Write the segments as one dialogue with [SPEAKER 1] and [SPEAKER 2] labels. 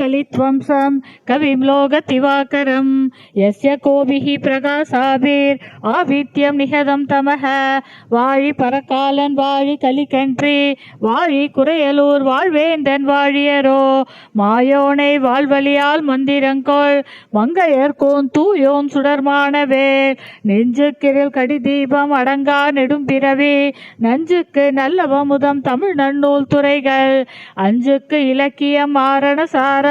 [SPEAKER 1] कलयामि कलित्वंसं कविं लोकतिवाकरं यस्य कोभिः प्रकाशाभिर् ஆவித்யம் நிகதம் தமக வாழி பரக்காலன் வாழி கலிகன்றி வாழி குறையலூர் வாழ்வேந்தன் வாழியரோ மாயோனை வாழ்வழியால் மந்திரங்கொள் மங்கையர்கோன் தூயோன் சுடர்மானவே நெஞ்சுக்கிரில் கடி தீபம் அடங்கா நெடும்பிறவி நஞ்சுக்கு நல்லவமுதம் தமிழ் நன்னூல் துறைகள் அஞ்சுக்கு இலக்கியம் மாரண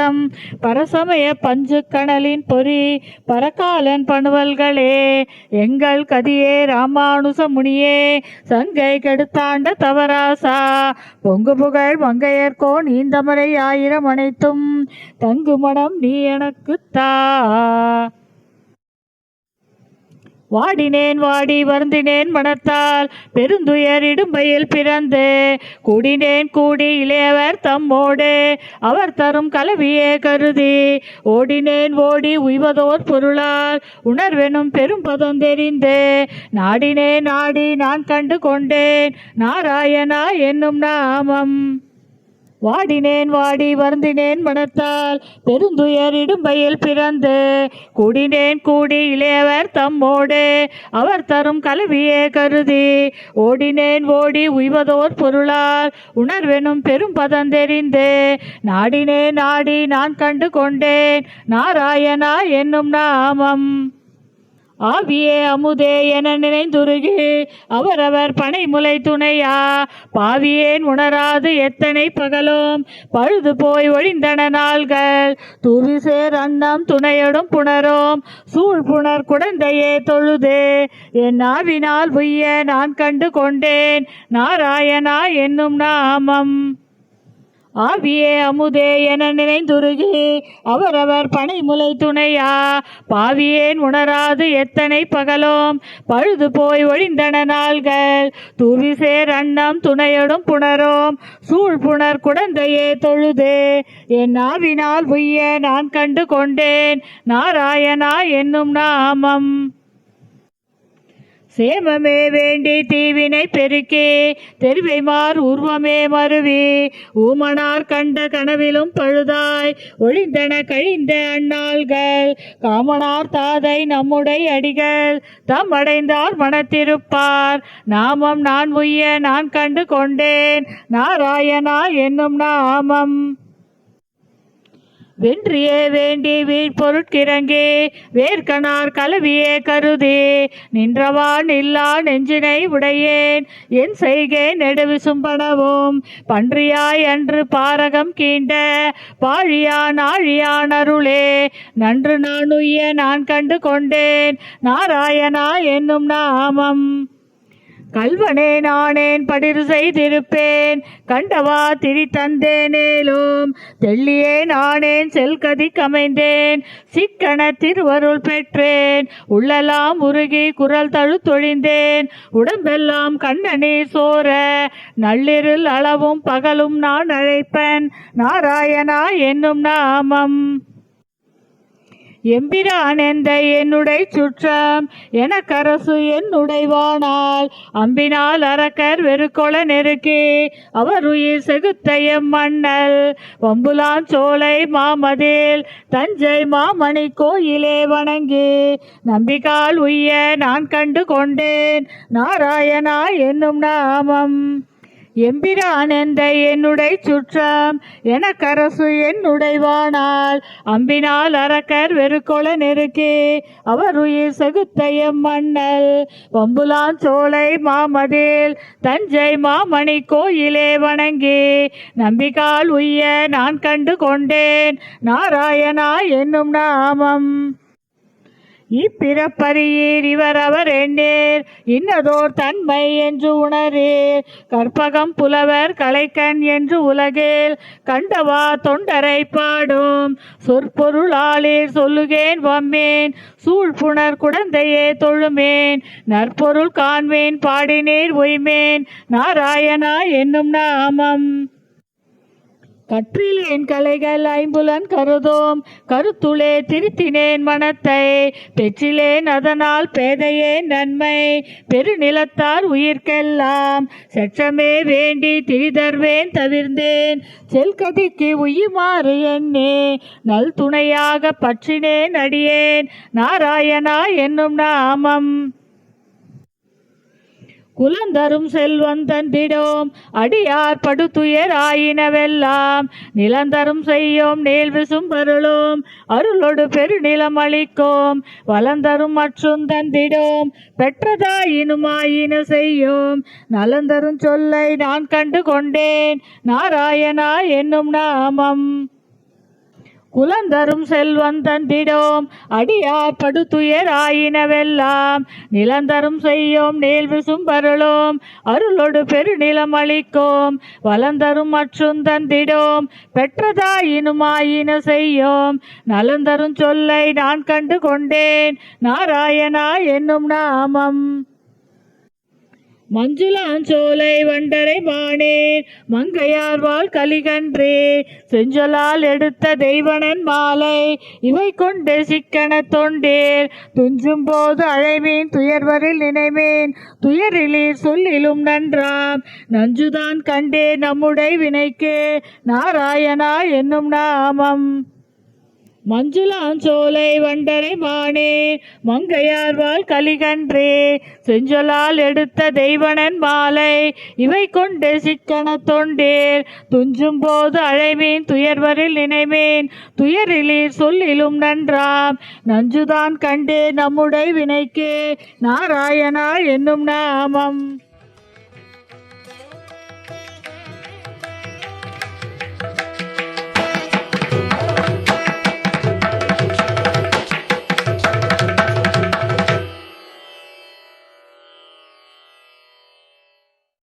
[SPEAKER 1] சாரம் பரசமய பஞ்சுக்கணலின் பொறி பரக்காலன் பணுவல்களே எங்கள் கதியே ராமானுச முனியே சங்கை கெடுத்தாண்ட தவராசா பொங்கு புகழ் மங்கையர்கோ நீந்தமரை ஆயிரம் அனைத்தும் தங்கு மனம் நீ எனக்குத்தா. வாடினேன் வாடி வருந்தினேன் மனத்தால். பெருந்துயர் இடும்பையில் பிறந்து. கூடினேன் கூடி இளையவர் தம்மோடு. அவர் தரும் கலவியே கருதி. ஓடினேன் ஓடி உய்வதோர் பொருளால். உணர்வெனும் பெரும் பதம் தெரிந்து. நாடினேன் நாடி நான் கண்டு கொண்டேன். நாராயணா என்னும் நாமம். வாடினேன் வாடி வருந்தினேன் மனத்தால். பெருந்துயர் இடும்பையில் பிறந்து கூடினேன் கூடி இளையவர் தம்மோடு. அவர் தரும் கலவியே கருதி. ஓடினேன் ஓடி உய்வதோர் பொருளால். உணர்வெனும் பெரும் பதம் தெரிந்து நாடினேன் நாடி நான் கண்டு கொண்டேன். நாராயணா என்னும் நாமம். ஆவியே அமுதே என நினைந்துருகி அவரவர் பனைமுலை துணையா? பாவியேன் உணராது எத்தனை பகலும்? பழுது போய் ஒழிந்தன நாள்கள். தூவிசேர் அன்னம் துணையடும் புணரும். சூழ் புணர் குடந்தையே தொழுது. என் ஆவினால் உய்ய நான் கண்டு கொண்டேன். நாராயணா என்னும் நாமம். ஆவியே அமுதே என நினைந்துருகி அவரவர் பனைமுலை துணையா? பாவியேன் உணராது எத்தனை பகலும்? பழுது போய் ஒழிந்தன நாள்கள். தூவிசேர் அண்ணம் துணையடும் புணரும். சூழ் புணர் குடந்தையே தொழுது. என் ஆவினால் உய்ய நான் கண்டு கொண்டேன். நாராயணா என்னும் நாமம். சேமமே வேண்டி தீவினை பெருக்கி தெருவைமார் உருவமே மருவி. ஊமனார் கண்ட கனவிலும் பழுதாய் ஒழிந்தன கழிந்த அண்ணாள்கள் காமனார் தாதை நம்முடைய அடிகள் தம் அடைந்தார் மனத்திருப்பார். நாமம் நான் உய்ய நான் கண்டு கொண்டேன் நாராயணா என்னும் நாமம். வென்றியே வேண்டி வீழ்பொருட்கிறங்கி வேர்க்கனார் கலவியே கருதி. நின்றவான் இல்லா நெஞ்சினை உடையேன் என் செய்கே நெடுவி சும்பனவும் பன்றியாய் அன்று பாரகம் கீண்ட பாழியான் ஆழியான் அருளே. நன்று நான் உய்ய நான் கண்டு கொண்டேன் நாராயணா என்னும் நாமம். கல்வனே நானேன் படிர் செய்திருப்பேன். கண்டவா திரி தந்தேனேலும் தெள்ளியே நானேன் செல்கதி கமைந்தேன். சிக்கன திருவருள் பெற்றேன். உள்ளெல்லாம் உருகி குரல் தழுத்தொழிந்தேன் உடம்பெல்லாம் கண்ணநீர் சோர நள்ளிருள் அளவும் பகலும் நான் அழைப்பன். நாராயணா என்னும் நாமம். எம்பிரான் எந்த என்னுடை சுற்றம்? எனக்கரசு என்னுடைவானால்? அம்பினால் அரக்கர் வெறுக்கொள நெருக்கி அவர் உயிர் செகுத்த மன்னல் வம்புலான் சோலை மாமதில் தஞ்சை மாமணி கோயிலே வணங்கி. நம்பிக்கால் உய்ய நான் கண்டு கொண்டேன் நாராயணா என்னும் நாமம். எம்பிரான் எந்த என்னுடை சுற்றம் எனக்கரசு என்னுடைவானால் அம்பினால் அரக்கர் வெறுக்கொள நெருக்கே அவர் உயிர் செகுத்த மன்னல் பம்புலான் சோலை மாமதில் தஞ்சை மாமணி கோயிலே வணங்கி. நம்பிக்கால் உய்ய நான் கண்டு கொண்டேன் நாராயணா என்னும் நாமம். இப்பிறப்பரியீர் இவர் அவர் எண்ணீர். இன்னதோர் தன்மை என்று உணரீர். கற்பகம் புலவர் கலைக்கண் என்று உலகில். கண்டவா தொண்டரை பாடும். சொற்பொருளாளீர் சொல்லுகேன் வம்மேன். சூழ்புணர் குடந்தையே தொழுமேன். நற்பொருள் காண்மேன் பாடினீர் உய்மேன் நாராயணா என்னும் நாமம். கற்றிலேன் கலைகள் ஐம்புலன் கருதோம். கருத்துளே திருத்தினேன் மனத்தை. பெற்றிலேன் அதனால் பேதையேன் நன்மை. பெருநிலத்தார் உயிர்க்கெல்லாம் செற்றமே வேண்டி திரிதர்வேன் தவிர்ந்தேன். செல்கதிக்கு உயுமாறு எண்ணே. நல் துணையாக பற்றினேன் அடியேன். நாராயணா என்னும் நாமம். குலந்தரும் செல்வன் தந்திடோம். அடியார் படுத்துயராயினவெல்லாம் நிலந்தரும் செய்யோம் நேல் விசும்பருளோம் அருளோடு பெருநிலம் அளிக்கோம். வளந்தரும் மற்றும் தந்திடோம். பெற்றதாயினுமாயின செய்யோம். நலந்தரும் சொல்லை நான் கண்டு கொண்டேன். நாராயணா என்னும் நாமம். குலந்தரும் செல்வன் தந்திடோம். அடியார் படுத்துயராயினவெல்லாம் நிலந்தரும் செய்யோம் நேல் விசும்பருளோம் அருளோடு பெருநிலம் அளிக்கோம். வளந்தரும் மற்றும் தந்திடோம். பெற்றதாயினுமாயின செய்யோம். நலந்தரும் சொல்லை நான் கண்டு கொண்டேன். நாராயணா என்னும் நாமம். மஞ்சுளாஞ்சோலை வண்டரை பாணேர் மங்கையார் வாழ் கலிகன்றே. செஞ்சொலால் எடுத்த தெய்வனன் மாலை இவை கொண்டு சிக்கன தொண்டேர். துஞ்சும் போது அழைவேன் துயர்வரில் நினைவேன். துயரிலே சொல்லிலும் நன்றாம். நஞ்சுதான் கண்டே நம்முடை வினைக்கே. நாராயணா என்னும் நாமம். மஞ்சுளாஞ்சோலை வண்டரை மானே மங்கையார் வாழ் கலிகன்றே செஞ்சொலால் எடுத்த தெய்வனன் மாலை இவை கொண்டு சிக்கன தொண்டேர். துஞ்சும் போது அழைமேன் துயர்வரில் நினைமேன் துயரிலீர் சொல்லிலும் நன்றாம். நஞ்சுதான் கண்டே நம்முடை வினைக்கு நாராயணா என்னும் நாமம்.